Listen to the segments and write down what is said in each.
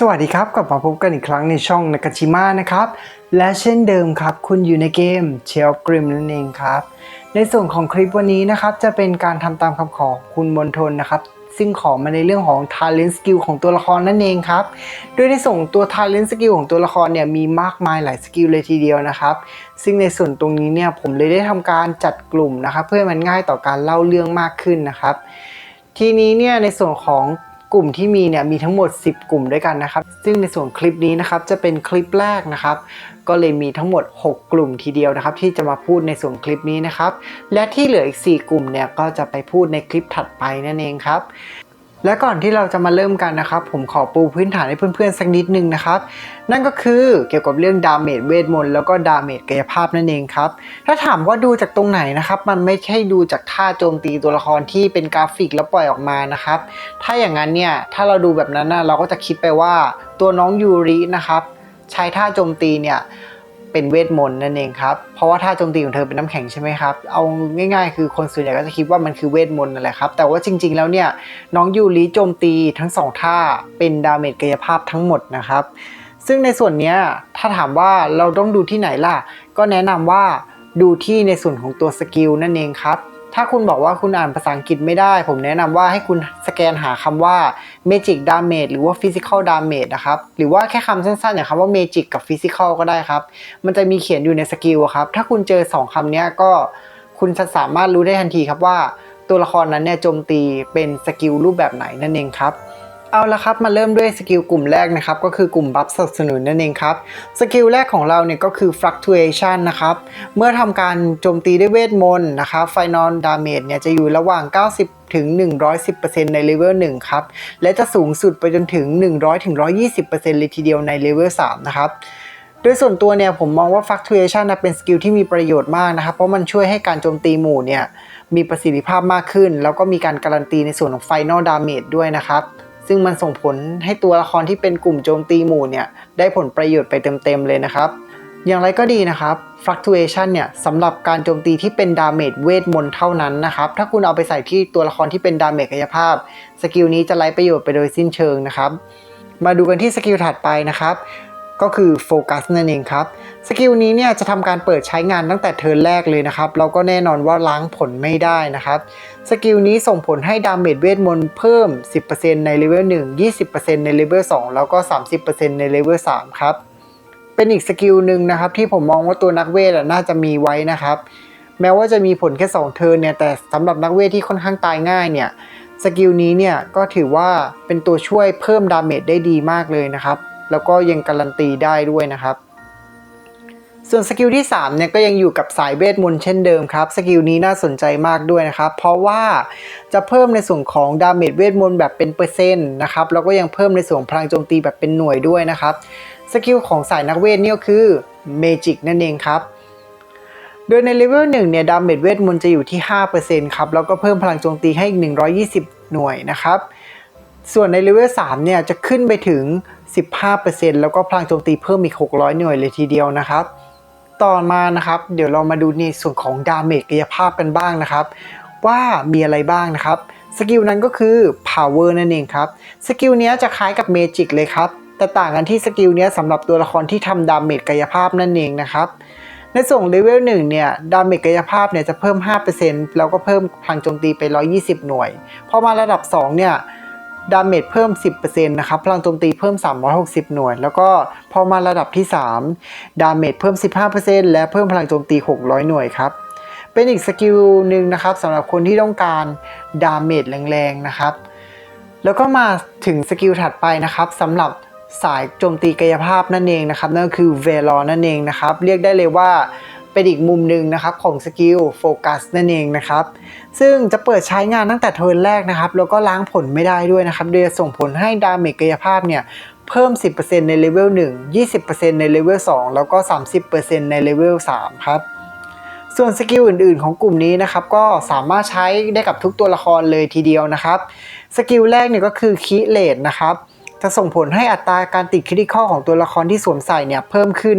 สวัสดีครับกลับมาพบกันอีกครั้งในช่องนากาชิมะนะครับ และเช่นเดิมครับ คุณอยู่ในเกม s h e l f Grim นั่นเองครับ ในส่วนของคลิปวันนี้นะครับ จะเป็นการทำตามคำขอคุณมนทนนะครับ ซึ่งขอมาในเรื่องของ Talent Skill ของตัวละครนั่นเองครับ โดยในส่วนตัว Talent Skill ของตัวละครเนี่ยมีมากมายหลายสกิลเลยทีเดียวนะครับ ซึ่งในส่วนตรงนี้เนี่ยผมเลยได้ทำการจัดกลุ่มนะครับ เพื่อให้มันง่ายต่อการเล่าเรื่องมากขึ้นนะครับ ทีนี้เนี่ยในส่วนของ กลุ่มที่มีเนี่ยมีทั้งหมด 10 กลุ่มด้วยกันนะครับ ซึ่งในส่วนคลิปนี้นะครับจะเป็นคลิปแรกนะครับ ก็เลยมีทั้งหมด 6 กลุ่มทีเดียวนะครับ ที่จะมาพูดในส่วนคลิปนี้นะครับ และที่เหลืออีก 4 กลุ่มเนี่ยก็จะไปพูดในคลิปถัดไปนั่นเองครับ และก่อนที่เราจะมาเริ่มกันนะครับ ผมขอปูพื้นฐานให้เพื่อนๆสักนิดนึงนะครับ นั่นก็คือเกี่ยวกับเรื่องดาเมจเวทมนต์แล้วก็ดาเมจกายภาพนั่นเองครับ ถ้าถามว่าดูจากตรงไหนนะครับ มันไม่ใช่ดูจากท่าโจมตีตัวละครที่เป็นกราฟิกแล้วปล่อยออกมานะครับ ถ้าอย่างนั้นเนี่ยถ้าเราดูแบบนั้นนะเราก็จะคิดไปว่าตัวน้องยูรินะครับใช้ท่าโจมตีเนี่ย เป็นเวทมนต์นั่นเองครับ เพราะว่าท่าโจมตีของเธอเป็นน้ำแข็งใช่ไหมครับ เอาง่ายๆ คือคนส่วนใหญ่ก็จะคิดว่ามันคือเวทมนต์นั่นแหละครับ แต่ว่าจริงๆ แล้วเนี่ยน้องยูริโจมตีทั้งสองท่าเป็นดาเมจกายภาพทั้งหมดนะครับ ซึ่งในส่วนนี้ถ้าถามว่าเราต้องดูที่ไหนล่ะ ก็แนะนำว่าดูที่ในส่วนของตัวสกิลนั่นเองครับ ถ้าคุณบอกว่าคุณอ่านภาษาอังกฤษไม่ได้ ผมแนะนำว่าให้คุณสแกนหาคำว่า Magic Damage หรือว่า Physical Damage นะครับ หรือว่าแค่คำสั้นๆอย่างคำว่า Magic กับ Physical ก็ได้ครับ มันจะมีเขียนอยู่ในสกิลครับ ถ้าคุณเจอ 2คำนี้ก็คุณจะสามารถรู้ได้ทันทีครับว่า ตัวละครนั้นเนี่ยโจมตีเป็นสกิลรูปแบบไหนนั่นเองครับ เอาละครับมาเริ่มด้วยสกิลกลุ่มแรกนะครับก็คือกลุ่มบัฟสนับสนุนนั่นเองครับสกิลแรกของเราเนี่ยก็คือ fluctuation นะครับเมื่อทำการโจมตีด้วยเวทมนต์นะครับ final damage เนี่ยจะอยู่ระหว่าง 90ถึง 110%ในเลเวล1ครับ และจะสูงสุดไปจนถึง 100ถึง120%เลยทีเดียวในเลเวล3นะครับ โดยส่วนตัวเนี่ยผมมองว่า fluctuation นะเป็นสกิลที่มีประโยชน์มากนะครับ เพราะมันช่วยให้การโจมตีหมู่เนี่ยมีประสิทธิภาพมากขึ้น แล้วก็มีการการันตีในส่วนของ final damage ด้วยนะครับ ซึ่งมันส่งผลให้ตัวละครที่เป็นกลุ่มโจมตีหมู่เนี่ยได้ผลประโยชน์ไปเต็มๆเลยนะครับ อย่างไรก็ดีนะครับ fluctuation เนี่ยสำหรับการโจมตีที่เป็นดาเมจเวทมนต์เท่านั้นนะครับ ถ้าคุณเอาไปใส่ที่ตัวละครที่เป็นดาเมจกายภาพ สกิลนี้จะไร้ประโยชน์ไปโดยสิ้นเชิงนะครับ มาดูกันที่สกิลถัดไปนะครับ ก็คือโฟกัสนั่นเองครับสกิลนี้เนี่ยจะทำการเปิดใช้งานตั้งแต่เทิร์นแรกเลยนะครับแล้วก็แน่นอนว่าล้างผลไม่ได้นะครับสกิลนี้ส่งผลให้ดาเมจเวทมนต์เพิ่ม 10%ในเลเวล1 20%ในเลเวล2แล้วก็ 30%ในเลเวล3ครับเป็นอีกสกิลหนึ่งนะครับที่ผมมองว่าตัวนักเวทน่าจะมีไว้นะครับแม้ว่าจะมีผลแค่2เทิร์นเนี่ยแต่สำหรับนักเวทที่ค่อนข้างตายง่ายเนี่ยสกิลนี้เนี่ยก็ถือว่าเป็นตัวช่วยเพิ่มดาเมจได้ดีมากเลยนะครับ แล้วก็ยังการันตีได้ด้วยนะครับ ส่วนสกิลที่3เนี่ยก็ยังอยู่กับสายเวทมนต์เช่นเดิมครับสกิลนี้น่าสนใจมากด้วยนะครับ เพราะว่าจะเพิ่มในส่วนของดาเมจเวทมนต์แบบเป็นเปอร์เซ็นต์นะครับแล้วก็ยังเพิ่มในส่วนพลังโจมตีแบบเป็นหน่วยด้วยนะครับสกิลของสายนักเวทนี่ก็คือเมจิกนั่นเองครับโดยในเลเวล1เนี่ยดาเมจเวทมนต์จะอยู่ที่ 5%ครับแล้วก็เพิ่มพลังโจมตีให้อีก 120 หน่วยนะครับ ส่วนในเลเวล3เนี่ยจะขึ้นไปถึง 15%แล้วก็พลังโจมตีเพิ่มอีก 600 หน่วยเลยทีเดียวนะครับ ต่อมานะครับ เดี๋ยวเรามาดูในส่วนของดาเมจกายภาพกันบ้างนะครับ ว่ามีอะไรบ้างนะครับสกิลนั้นก็คือ power นั่นเองครับสกิลนี้จะคล้ายกับเมจิกเลยครับแต่ต่างกันที่สกิลนี้สำหรับตัวละครที่ทำดาเมจกายภาพนั่นเองนะครับในส่วนเลเวล1เนี่ยดาเมจกายภาพเนี่ยจะเพิ่ม 5%แล้วก็เพิ่มพลังโจมตีไป 120 หน่วย พอมาระดับ 2 เนี่ย ดาเมจเพิ่ม 10%นะครับ พลังโจมตีเพิ่ม 360 หน่วย แล้วก็พอมาระดับที่ 3 ดาเมจเพิ่ม 15%และเพิ่มพลังโจมตี 600 หน่วยครับ เป็นอีกสกิลหนึ่งนะครับสำหรับคนที่ต้องการดาเมจแรงๆนะครับ แล้วก็มาถึงสกิลถัดไปนะครับสำหรับสายโจมตีกายภาพนั่นเองนะครับ นั่นก็คือเวลอนั่นเองนะครับ เรียกได้เลยว่า เป็นอีกมุมหนึ่งนะครับของสกิลโฟกัสนั่นเองนะครับ ซึ่งจะเปิดใช้งานตั้งแต่เทิร์นแรกนะครับ แล้วก็ล้างผลไม่ได้ด้วยนะครับโดยจะส่งผลให้ดาเมจกายภาพเนี่ยเพิ่ม 10%ในเลเวล1 20%ในเลเวล2แล้วก็ 30%ในเลเวล3ครับส่วนสกิลอื่น ๆ ของกลุ่มนี้นะครับก็สามารถใช้ได้กับทุกตัวละครเลยทีเดียวนะครับสกิลแรกเนี่ยก็คือคีเลตนะครับจะส่งผลให้อัตราการติดคริติคอลของตัวละครที่สวมใส่เนี่ยเพิ่มขึ้น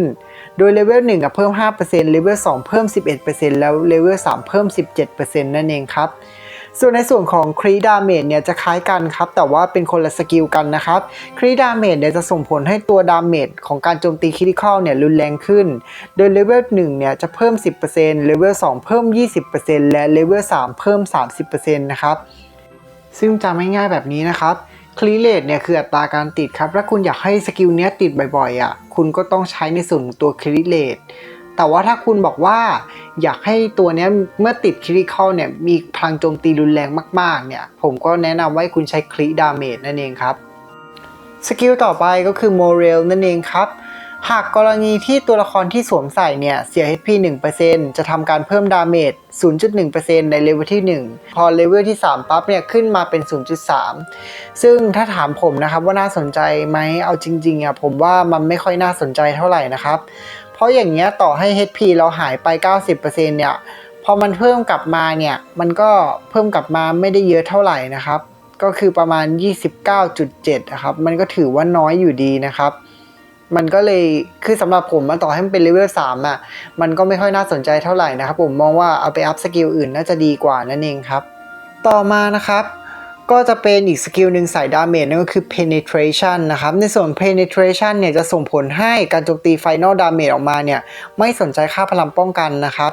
โดยเลเวล1กับเพิ่ม 5%เลเวล2เพิ่ม 11%แล้วเลเวล3เพิ่ม 17%นั่นเองครับส่วนในส่วนของครีดาเมจเนี่ยจะคล้ายกันครับ แต่ว่าเป็นคนละสกิลกันนะครับครีดาเมจเนี่ยจะส่งผลให้ตัวดาเมจของการโจมตีคริติคอลเนี่ยรุนแรงขึ้น โดยเลเวล1เนี่ยจะเพิ่ม 10%เลเวล2เพิ่ม 20%และเลเวล3เพิ่ม 30%นะครับซึ่งจำง่ายๆแบบนี้นะครับ คลีเลตเนี่ยคืออัตราการติดครับถ้าคุณอยากให้สกิลเนี้ยติดบ่อยๆอะคุณก็ต้องใช้ในส่วนของตัวคลีเลตแต่ว่าถ้าคุณบอกว่าอยากให้ตัวเนี้ยเมื่อติดคริคอลเนี่ยมีพลังโจมตีรุนแรงมากๆเนี่ยผมก็แนะนำว่าให้คุณใช้คลีดาเมจนั่นเองครับสกิลต่อไปก็คือโมเรลนั่นเองครับ หากกรณีที่ตัวละครที่สวมใส่เนี่ย เสีย HP 1%จะทำการเพิ่มดาเมจ 0.1%ในเลเวลที่ 1 พอเลเวลที่ 3 ปั๊บเนี่ย ขึ้นมาเป็น 0.3 ซึ่งถ้าถามผมนะครับว่าน่าสนใจไหมเอาจริงๆอะผมว่ามันไม่ค่อยน่าสนใจเท่าไหร่นะครับ เพราะอย่างเงี้ยต่อให้ HP เราหายไป 90%เนี่ยพอมันเพิ่มกลับมาเนี่ย มันก็เพิ่มกลับมาไม่ได้เยอะเท่าไหร่นะครับ ก็คือประมาณ 29.7นะครับมันก็ถือว่าน้อยอยู่ดีนะครับ มันก็เลยคือสำหรับผมมาต่อให้มันเป็นเลเวลสามอะมันก็ไม่ค่อยน่าสนใจเท่าไหร่นะครับ ผมมองว่าเอาไปอัพสกิลอื่นน่าจะดีกว่านั่นเองครับ ต่อมานะครับก็จะเป็นอีกสกิลหนึ่งสายดาเมจนั่นก็คือ penetration นะครับ ในส่วน penetration เนี่ยจะส่งผลให้การโจมตี final damage ออกมาเนี่ย ไม่สนใจค่าพลังป้องกันนะครับ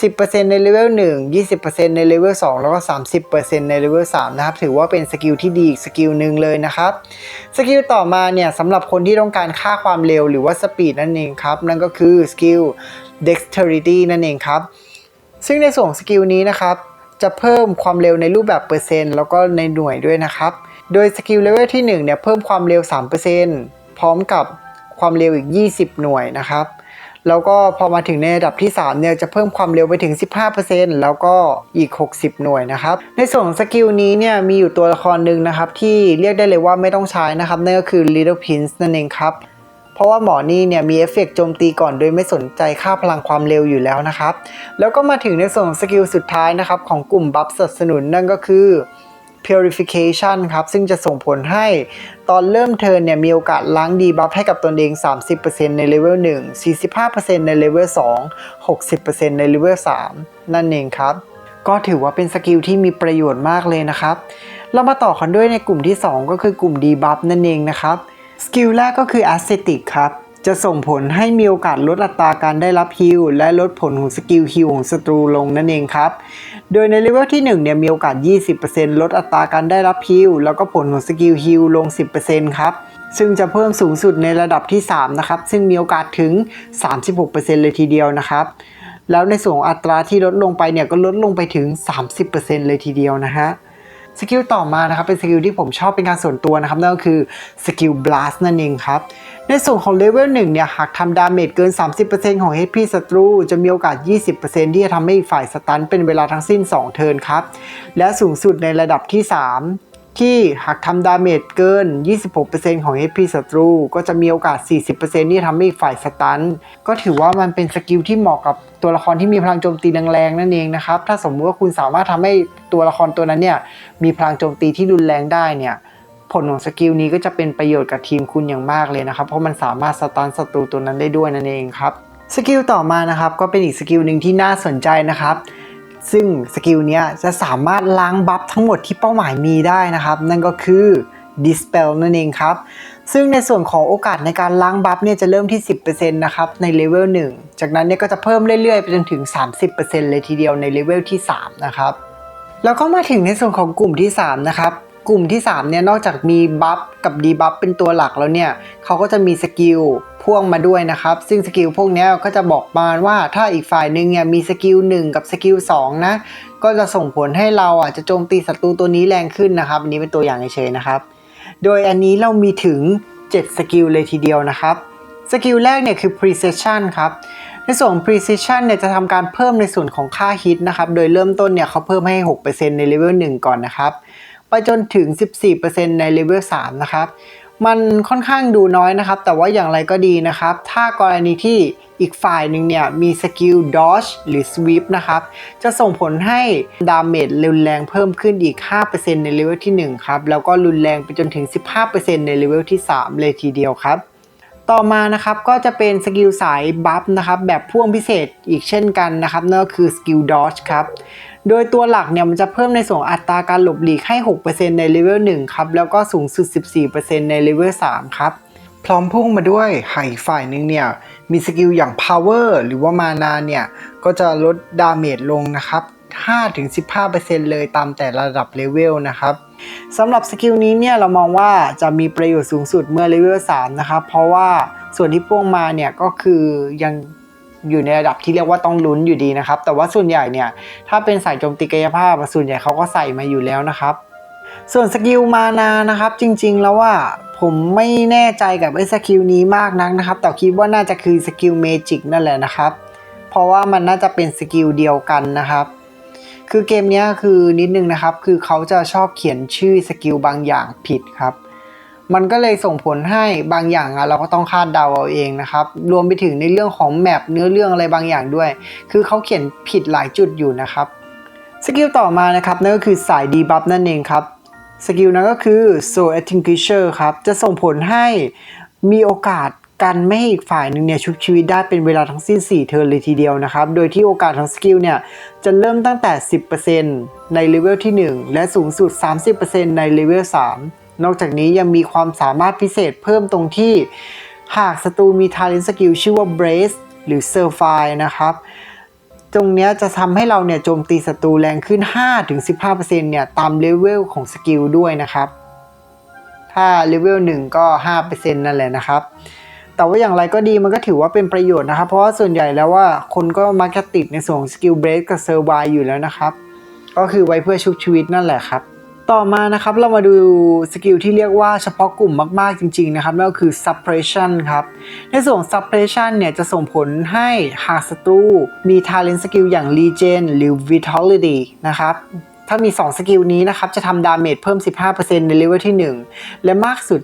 10%ในเลเวล1 20%ในเลเวล2แล้วก็ 30%ในเลเวล3นะครับ ถือว่าเป็นสกิลที่ดีอีกสกิลหนึ่งเลยนะครับ สกิลต่อมาเนี่ยสำหรับคนที่ต้องการค่าความเร็วหรือว่าสปีดนั่นเองครับ นั่นก็คือสกิล dexterity นั่นเองครับ ซึ่งในส่วนสกิลนี้นะครับจะเพิ่มความเร็วในรูปแบบเปอร์เซ็นต์แล้วก็ในหน่วยด้วยนะครับ โดยสกิลเลเวลที่1เนี่ยเพิ่มความเร็ว 3%พร้อมกับความเร็วอีก 20 หน่วยนะครับ แล้วก็พอมาถึงในระดับที่ 3 เนี่ยจะเพิ่มความเร็วไปถึง 15%แล้วก็อีก 60 หน่วยนะครับ ในส่วนของสกิลนี้เนี่ยมีอยู่ตัวละครหนึ่งนะครับ ที่เรียกได้เลยว่าไม่ต้องใช้นะครับ นั่นก็คือ Little Prince นั่นเองครับเพราะว่าหมอนี่เนี่ยมีเอฟเฟกต์โจมตีก่อนโดยไม่สนใจค่าพลังความเร็วอยู่แล้วนะครับ แล้วก็มาถึงในส่วนของสกิลสุดท้ายนะครับ ของกลุ่มบัฟสนับสนุนนั่นก็คือ purification ครับ ซึ่งจะส่งผลให้ตอนเริ่มเทิร์นเนี่ยมีโอกาสล้างดีบัฟให้กับตนเอง 30%ในเลเวล1 45%ในเลเวล2 60%ในเลเวล3นั่นเองครับ ก็ถือว่าเป็นสกิลที่มีประโยชน์มากเลยนะครับ เรามาต่อกันด้วยในกลุ่มที่ 2 ก็คือกลุ่มดีบัฟนั่นเองนะครับ สกิลแรกก็คือ Aesthetic ครับ จะส่งผลให้มีโอกาสลดอัตราการได้รับฮิลและลดผลของสกิลฮิลของศัตรูลงนั่นเองครับ โดยในเลเวลที่1เนี่ยมีโอกาส 20%ลดอัตราการได้รับฮิลแล้วก็ผลของสกิลฮิลลง 10%ครับซึ่งจะเพิ่มสูงสุดในระดับที่ 3 นะครับ ซึ่งมีโอกาสถึง 36%เลยทีเดียวนะครับ แล้วในส่วนของอัตราที่ลดลงไปเนี่ยก็ลดลงไปถึง 30%เลยทีเดียวนะฮะสกิลต่อมานะครับเป็นสกิลที่ผมชอบเป็นการส่วนตัวนะครับนั่นก็คือสกิล blast นั่นเองครับ ในส่วนของเลเวล1เนี่ยหากทำดาเมจเกิน 30%ของ HP ศัตรู จะมีโอกาส 20%ที่จะทำให้อีกฝ่ายสตันเป็นเวลาทั้งสิ้น 2 เทิร์นครับ และสูงสุดในระดับที่ 3 ที่หากทำดาเมจเกิน 26%ของ HP ศัตรู ก็จะมีโอกาส 40%ที่ทำให้อีกฝ่ายสตัน ก็ถือว่ามันเป็นสกิลที่เหมาะกับตัวละครที่มีพลังโจมตีแรงๆนั่นเองนะครับ ถ้าสมมติว่าคุณสามารถทำให้ตัวละครตัวนั้นเนี่ยมีพลังโจมตีที่รุนแรงได้เนี่ย ผลของสกิลนี้ก็จะเป็นประโยชน์กับทีมคุณอย่างมากเลยนะครับ เพราะมันสามารถสตันศัตรูตัวนั้นได้ด้วยนั่นเองครับสกิลต่อมานะครับก็เป็นอีกสกิลหนึ่งที่น่าสนใจนะครับซึ่งสกิลนี้จะสามารถล้างบัฟทั้งหมดที่เป้าหมายมีได้นะครับ นั่นก็คือ Dispel นั่นเองครับ ซึ่งในส่วนของโอกาสในการล้างบัฟเนี่ยจะเริ่มที่ 10%นะครับในเลเวล1 จากนั้นเนี่ยก็จะเพิ่มเรื่อยๆ ไปจนถึง 30%เลยทีเดียวในเลเวลที่ 3 นะครับ แล้วก็มาถึงในส่วนของกลุ่มที่ 3 นะครับ กลุ่มที่3เนี่ยนอกจากมีบัฟกับดีบัฟเป็นตัวหลักแล้วเนี่ยเขาก็จะมีสกิลพ่วงมาด้วยนะครับ ซึ่งสกิลพวกนี้ก็จะบอกมาว่าถ้าอีกฝ่ายหนึ่งเนี่ยมีสกิล1กับสกิล2นะก็จะส่งผลให้เราอะจะโจมตีศัตรูตัวนี้แรงขึ้นนะครับอันนี้เป็นตัวอย่างเฉยๆนะครับ โดยอันนี้เรามีถึง 7 สกิลเลยทีเดียวนะครับสกิลแรกเนี่ยคือ precision ครับ ในส่วน precision เนี่ยจะทำการเพิ่มในส่วนของค่าฮิตนะครับ โดยเริ่มต้นเนี่ยเขาเพิ่มให้ 6%ในเลเวล1ก่อนนะครับ ไปจนถึง 14%ในเลเวล3นะครับมันค่อนข้างดูน้อยนะครับ แต่ว่าอย่างไรก็ดีนะครับ ถ้ากรณีที่อีกฝ่ายหนึ่งเนี่ย มีสกิล dodge หรือ sweep นะครับ จะส่งผลให้ดาเมจรุนแรงเพิ่มขึ้นอีก 5%ในเลเวลที่ 1 ครับ แล้วก็รุนแรงไปจนถึง 15%ในเลเวลที่ 3 เลยทีเดียวครับ ต่อมานะครับก็จะเป็นสกิลสายบัฟนะครับ แบบพ่วงพิเศษอีกเช่นกันนะครับนั่นก็คือสกิล dodge ครับ โดยตัวหลักเนี่ยมันจะเพิ่มในส่วนอัตราการหลบหลีกให้ 6%ในเลเวล1ครับ แล้วก็สูงสุด 14%ในเลเวล3ครับ พร้อมพุ่งมาด้วยหายฝ่ายหนึ่งเนี่ย มีสกิลอย่าง power หรือว่ามานาเนี่ย ก็จะลดดาเมจลงนะครับ 5-15%เลยตามแต่ระดับเลเวลนะครับสำหรับสกิลนี้เนี่ยเรามองว่าจะมีประโยชน์สูงสุดเมื่อเลเวล3นะครับ เพราะว่าส่วนที่พ่วงมาเนี่ยก็คือยัง อยู่ในระดับที่เรียกว่าต้องลุ้นอยู่ดีนะครับ แต่ว่าส่วนใหญ่เนี่ยถ้าเป็นสายโจมตีกายภาพส่วนใหญ่เขาก็ใส่มาอยู่แล้วนะครับ ส่วนสกิลมานานะครับ จริงๆแล้วว่าผมไม่แน่ใจกับไอ้สกิลนี้มากนักนะครับ แต่คิดว่าน่าจะคือสกิลเมจิกนั่นแหละนะครับ เพราะว่ามันน่าจะเป็นสกิลเดียวกันนะครับคือเกมเนี้ยคือนิดนึงนะครับ คือเขาจะชอบเขียนชื่อสกิลบางอย่างผิดครับ มันก็เลยส่งผลให้บางอย่างอะเราก็ต้องคาดเดาเอาเองนะครับ รวมไปถึงในเรื่องของแมปเนื้อเรื่องอะไรบางอย่างด้วย คือเขาเขียนผิดหลายจุดอยู่นะครับสกิลต่อมานะครับนั่นก็คือสายดีบัฟนั่นเองครับสกิลนั้นก็คือ Soul Extinguisher ครับ จะส่งผลให้มีโอกาสกันไม่ให้อีกฝ่ายหนึ่งเนี่ยชุบชีวิตได้เป็นเวลาทั้งสิ้น 4 เทิร์นเลยทีเดียวนะครับ โดยที่โอกาสของสกิลเนี่ย จะเริ่มตั้งแต่ 10%ในเลเวลที่ 1 และสูงสุด 30%ในเลเวล3 นอกจากนี้ยังมีความสามารถพิเศษเพิ่มตรงที่ หากศัตรูมีทาเลนสกิลชื่อว่า Brace หรือ s u r f i นะครับ ตรงนี้จะทำให้เราเนี่ยโจมตีศัตรูแรงขึ้น 5-15%เนี่ยตามเลเวลของสกิลด้วยนะครับ ถ้าเลเวล1ก็ 5%นั่นแหละนะครับแต่ว่าอย่างไรก็ดีมันก็ถือว่าเป็นประโยชน์นะครับ เพราะว่าส่วนใหญ่แล้วว่าคนก็มักจะติดในส่วนของสกิลเบรกกับเซอร์ไวอยู่แล้วนะครับ ก็คือไว้เพื่อชุบชีวิตนั่นแหละครับ ต่อมานะครับเรามาดูสกิลที่เรียกว่าเฉพาะกลุ่มมาก ๆ จริง ๆ นะครับนั่นก็คือ suppression ครับ ในส่วน suppression เนี่ยจะส่งผลให้หากศัตรูมี talent skill อย่าง regen หรือ vitality นะครับถ้ามี 2 สกิลนี้นะครับ จะทำดาเมจเพิ่ม 15%ในเลเวลที่ 1 และมากสุด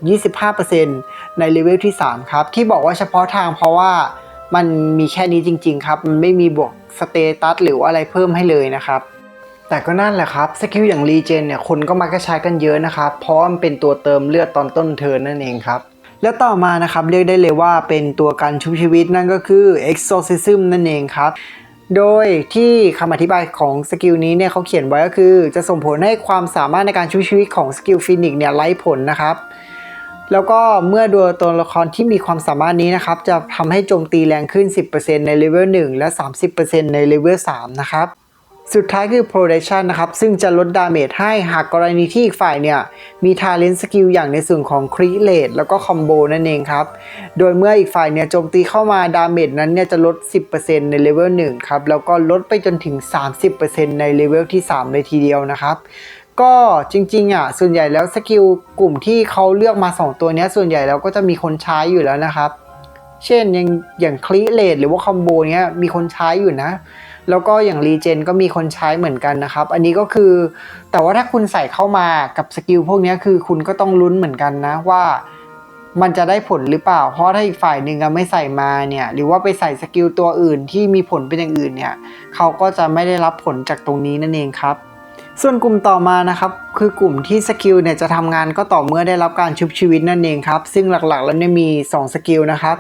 25%ในเลเวลที่ 3 ครับ ที่บอกว่าเฉพาะทางเพราะว่ามันมีแค่นี้จริง ๆ ครับ มันไม่มีบวกสเตตัสหรือว่าอะไรเพิ่มให้เลยนะครับ แต่ก็นั่นแหละครับสกิลอย่างรีเจนเนี่ยคนก็มักจะใช้กันเยอะนะครับเพราะมันเป็นตัวเติมเลือดตอนต้นเทิร์นนั่นเองครับแล้วต่อมานะครับเรียกได้เลยว่าเป็นตัวการชุบชีวิตนั่นก็คือ exorcism นั่นเองครับ โดยที่คำอธิบายของสกิลนี้เนี่ยเขาเขียนไว้ก็คือ จะส่งผลให้ความสามารถในการชุบชีวิตของสกิลฟินิกเนี่ยไร้ผลนะครับ แล้วก็เมื่อตัวตัวละครที่มีความสามารถนี้นะครับ จะทำให้โจมตีแรงขึ้น 10%ในเลเวล1และ 30%ในเลเวล3นะครับ สุดท้ายคือ protection นะครับ ซึ่งจะลดดาเมจให้หากกรณีที่อีกฝ่ายเนี่ย มี talent skill อย่างในส่วนของ crit rate แล้วก็ combo นั่นเองครับ โดยเมื่ออีกฝ่ายเนี่ยโจมตีเข้ามาดาเมจนั้นเนี่ยจะลด 10%ในเลเวล1ครับ แล้วก็ลดไปจนถึง 30%ในเลเวลที่ 3 เลยทีเดียวนะครับก็จริงๆอะส่วนใหญ่แล้วสกิลกลุ่มที่เขาเลือกมา 2 ตัวนี้ส่วนใหญ่แล้วก็จะมีคนใช้อยู่แล้วนะครับ เช่นอย่างอย่างคลีเลดหรือว่าคอมโบเนี้ยมีคนใช้อยู่นะ แล้วก็อย่างรีเจนก็มีคนใช้เหมือนกันนะครับ อันนี้ก็คือ แต่ว่าถ้าคุณใส่เข้ามากับสกิลพวกนี้คือคุณก็ต้องลุ้นเหมือนกันนะว่ามันจะได้ผลหรือเปล่า เพราะถ้าอีกฝ่ายหนึ่งไม่ใส่มาเนี่ย หรือว่าไปใส่สกิลตัวอื่นที่มีผลเป็นอย่างอื่นเนี่ย เขาก็จะไม่ได้รับผลจากตรงนี้นั่นเองครับ ส่วนกลุ่มต่อมานะครับคือกลุ่มที่สกิลเนี่ยจะทำงานก็ต่อเมื่อได้รับการชุบชีวิตนั่นเองครับซึ่งหลักๆแล้วเนี่ยมี 2 สกิลนะครับ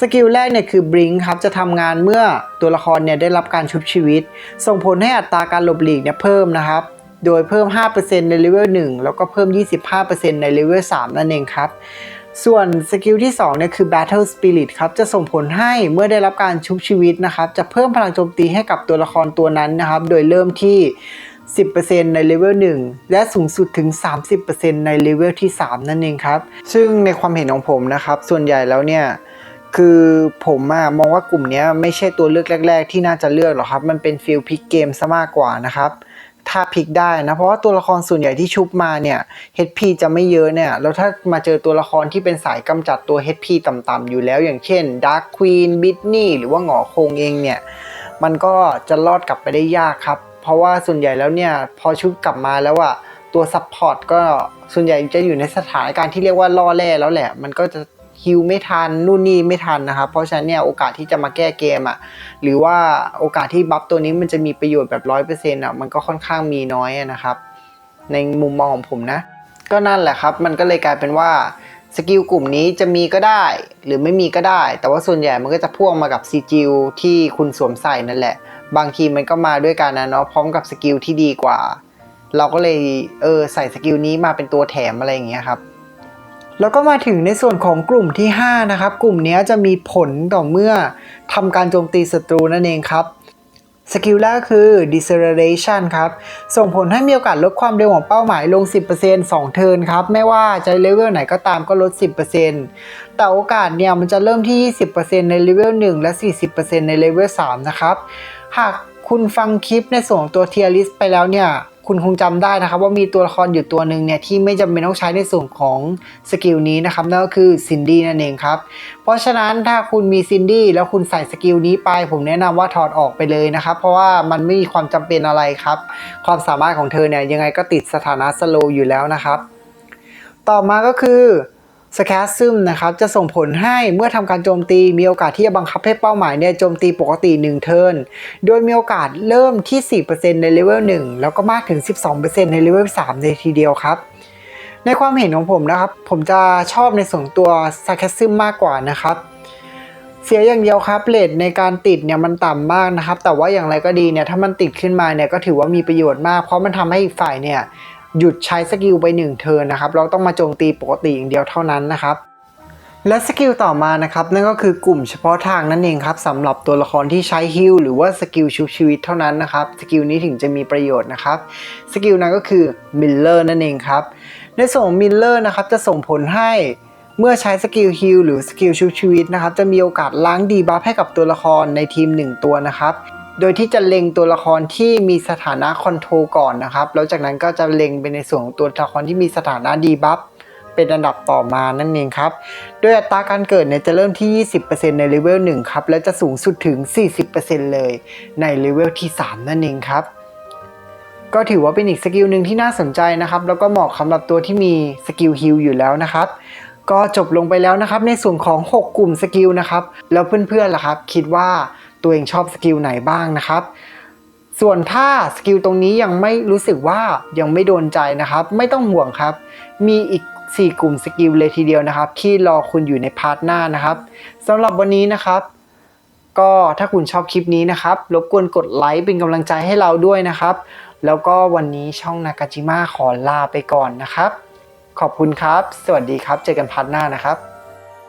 สกิลแรกเนี่ยคือบลิงครับจะทำงานเมื่อตัวละครเนี่ยได้รับการชุบชีวิต ส่งผลให้อัตราการหลบหลีกเนี่ยเพิ่มนะครับโดยเพิ่ม 5%ในเลเวล1แล้วก็เพิ่ม 25%ในเลเวล3นั่นเองครับส่วนสกิลที่2เนี่ยคือ Battle Spirit ครับจะส่งผลให้เมื่อได้รับการชุบชีวิตนะครับจะเพิ่มพลังโจมตีให้กับตัวละครตัวนั้นนะครับ โดยเริ่มที่ 10%ในเลเวล1 และสูงสุดถึง 30%ในเลเวลที่ 3 นั่นเองครับ ซึ่งในความเห็นของผมนะครับ ส่วนใหญ่แล้วเนี่ย คือผมอะมองว่ากลุ่มนี้ไม่ใช่ตัวเลือกแรก ๆ ที่น่าจะเลือกหรอกครับ มันเป็นฟิลพิกเกมซะมากกว่านะครับถ้าพลิกได้นะ เพราะว่าตัวละครส่วนใหญ่ที่ชุบมาเนี่ย HP จะไม่เยอะเนี่ย แล้วถ้ามาเจอตัวละครที่เป็นสายกำจัดตัว HP ต่ำๆอยู่แล้ว อย่างเช่น Dark Queen b i t n e y หรือว่าหงอคงเองเนี่ย มันก็จะรอดกลับไปได้ยากครับ เพราะว่าส่วนใหญ่แล้วเนี่ยพอชุบกลับมาแล้วอะตัวซัพพอร์ตก็ส่วนใหญ่จะอยู่ในสถานการณ์ที่เรียกว่าล่อแร่แล้วแหละ มันก็จะฮิวไม่ทันนู่นนี่ไม่ทันนะครับ เพราะฉะนั้นเนี่ยโอกาสที่จะมาแก้เกมอะหรือว่าโอกาสที่บัฟตัวนี้มันจะมีประโยชน์แบบร้อยเปอร์เซ็นต์อะมันก็ค่อนข้างมีน้อยนะครับ ในมุมมองของผมนะ ก็นั่นแหละครับ มันก็เลยกลายเป็นว่าสกิลกลุ่มนี้จะมีก็ได้ หรือไม่มีก็ได้ แต่ว่าส่วนใหญ่มันก็จะพ่วงมากับซีจิลที่คุณสวมใส่นั่นแหละ บางทีมันก็มาด้วยกันนะเนาะพร้อมกับสกิลที่ดีกว่า เราก็เลยเออใส่สกิลนี้มาเป็นตัวแถมอะไรอย่างเงี้ยครับแล้วก็มาถึงในส่วนของกลุ่มที่ 5 นะครับ กลุ่มนี้จะมีผลต่อเมื่อทำการโจมตีศัตรูนั่นเองครับ สกิลแรกคือ deceleration ครับ ส่งผลให้มีโอกาสลดความเร็วของเป้าหมายลง 10% 2 เทิร์นครับ ไม่ว่าจะเลเวลไหนก็ตามก็ลด 10%แต่โอกาสเนี่ยมันจะเริ่มที่ 20%ในเลเวล1 และ 40%ในเลเวล3นะครับ หากคุณฟังคลิปในส่วนของตัวเทียริสไปแล้วเนี่ย คุณคงจำได้นะครับว่ามีตัวละครอยู่ตัวหนึ่งเนี่ยที่ไม่จำเป็นต้องใช้ในส่วนของสกิลนี้นะครับนั่นก็คือซินดี้นั่นเองครับเพราะฉะนั้นถ้าคุณมีซินดี้แล้วคุณใส่สกิลนี้ไป ผมแนะนำว่าถอดออกไปเลยนะครับเพราะว่ามันไม่มีความจำเป็นอะไรครับ ความสามารถของเธอเนี่ยยังไงก็ติดสถานะสโลอยู่แล้วนะครับ ต่อมาก็คือ สแคสซึมนะครับจะส่งผลให้เมื่อทำการโจมตีมีโอกาสที่จะบังคับให้เป้าหมายเนี่ยโจมตีปกติ 1 เทิร์น โดยมีโอกาสเริ่มที่ 4%ในเลเวล1 แล้วก็มากถึง 12%ในเลเวล3เลยทีเดียวครับ ในความเห็นของผมนะครับ ผมจะชอบในส่วนตัวสแคสซึมมากกว่านะครับเสียอย่างเดียวครับเลทในการติดเนี่ยมันต่ำมากนะครับ แต่ว่าอย่างไรก็ดีเนี่ยถ้ามันติดขึ้นมาเนี่ยก็ถือว่ามีประโยชน์มาก เพราะมันทำให้อีกฝ่ายเนี่ย หยุดใช้สกิลไป1เทิร์นนะครับ เราต้องมาโจมตีปกติอย่างเดียวเท่านั้นนะครับและสกิลต่อมานะครับนั่นก็คือกลุ่มเฉพาะทางนั่นเองครับสำหรับตัวละครที่ใช้ฮิลหรือว่าสกิลชุบชีวิตเท่านั้นนะครับสกิลนี้ถึงจะมีประโยชน์นะครับสกิลนั้นก็คือมิลเลอร์นั่นเองครับในส่วนของมิลเลอร์นะครับจะส่งผลให้เมื่อใช้สกิลฮิลหรือสกิลชุบชีวิตนะครับจะมีโอกาสล้างดีบัฟให้กับตัวละครในทีม 1 ตัวนะครับ โดยที่จะเล็งตัวละครที่มีสถานะคอนโทรก่อนนะครับ แล้วจากนั้นก็จะเล็งไปในส่วนของตัวละครที่มีสถานะดีบัฟเป็นอันดับต่อมานั่นเองครับ โดยอัตราการเกิดเนี่ยจะเริ่มที่ 20%ในเลเวล1ครับ และจะสูงสุดถึง 40%เลยในเลเวลที่ 3 นั่นเองครับ ก็ถือว่าเป็นอีกสกิลหนึ่งที่น่าสนใจนะครับ แล้วก็เหมาะสำหรับตัวที่มีสกิลฮิลอยู่แล้วนะครับก็จบลงไปแล้วนะครับในส่วนของ 6 กลุ่มสกิลนะครับ แล้วเพื่อนๆล่ะครับ คิดว่า ตัวเองชอบสกิลไหนบ้างนะครับ ส่วนถ้าสกิลตรงนี้ยังไม่รู้สึกว่ายังไม่โดนใจนะครับ ไม่ต้องห่วงครับ มีอีก 4 กลุ่มสกิลเลยทีเดียวนะครับ ที่รอคุณอยู่ในพาร์ทหน้านะครับสำหรับวันนี้นะครับ ก็ถ้าคุณชอบคลิปนี้นะครับรบกวนกดไลค์เป็นกำลังใจให้เราด้วยนะครับ แล้วก็วันนี้ช่องนากาจิมะขอลาไปก่อนนะครับ ขอบคุณครับ สวัสดีครับ เจอกันพาร์ทหน้านะครับ